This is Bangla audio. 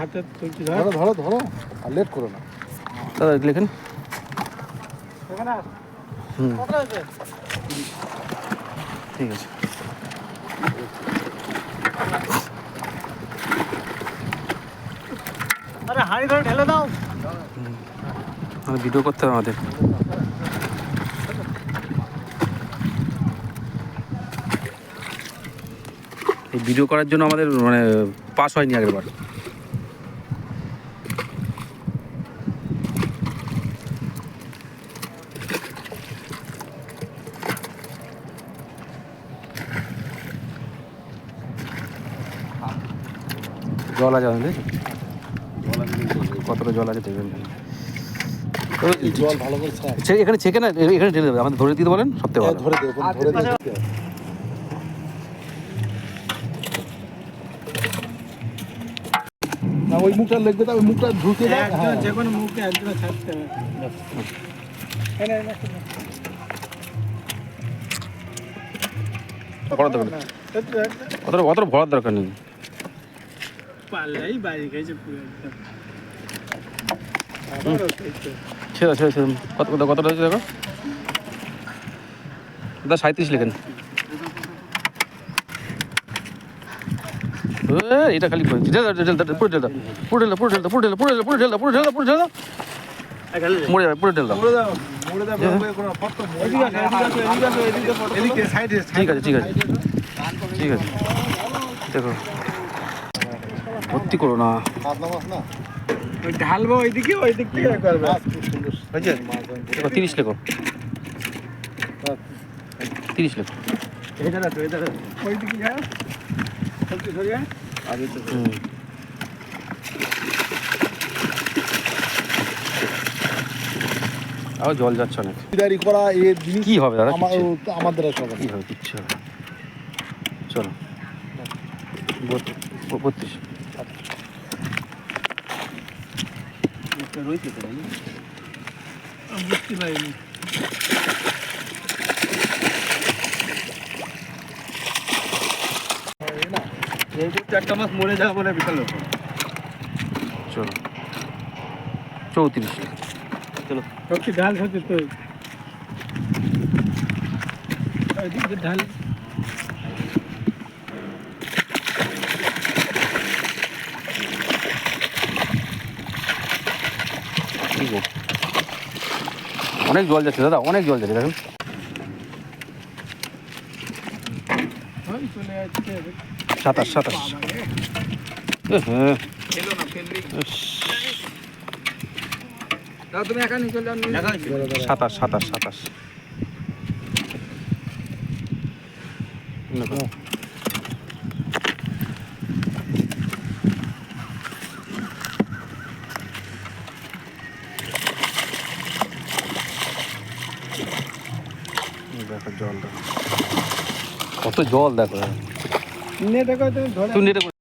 হাতে ধর ধরো ধরো ধরো। আর লেট করো না। দাদা লেখেন। হুম। ঠিক আছে। আরে হাঁড়ি ধরে ঢেলে দাও। ভিডিও করতে হবে আমাদের। এই ভিডিও করার জন্য আমাদের মানে পাস হয়নি আগের বার জল আছে আমাদের কতটা জল আছে দেখবেন। ওই জল ভালো করে এখানে ছেকে না এখানে ঢেলে দেবে। আমাদের ধরে দিতে বলেন সবথেকে হ্যাঁ, ভালো ধরে দেবো ধরে দেবো না ওই মুখটা মুখটা ঢুকে দাও হ্যাঁ। যে কোনো মুখে একজন ছাড়তে হবে। এনে, এনে, এনে। ভরার দরকার নেই। বাড়ি পুরো একদম। ছেড়ে ছেড়ে ছেড়ে কত কত কতটা হয়েছে দেখো? দা সাঁত্রিশ লেখেন। এটা খালি পুরো পুরো পুরো মরে যাবে পুরো সাইডে, ঠিক আছে ঠিক আছে। ঠিক আছে। দেখো। ভর্তি করো না। না ওই ঢালবো ওইদিকে ওই দিক থেকে করবে। তিরিশ লেখো। তিরিশ লেখো। তো জল যাচ্ছে অনেক। করা জিনিস কি হবে দাদা? আমার আমাদের কি হবে? কিচ্ছু হবে চলো। বত্রিশ। একটা রয়েছে তো জানি বুঝতে পারিনি এই করতে একটা মাছ মরে যাবে বলে বিশাল ব্যাপার। চলো চৌত্রিশ চলো সত্যি ঢাল হচ্ছে তো ওইদিকে ঢাল অনেক জল যাচ্ছে দাদা অনেক জল যাচ্ছে দেখেন। ওই চলে যাচ্ছে সাতাশ সাতাশ। এ দেখো। জল দেখো কত জল দেখো নেটে তুমি ধরে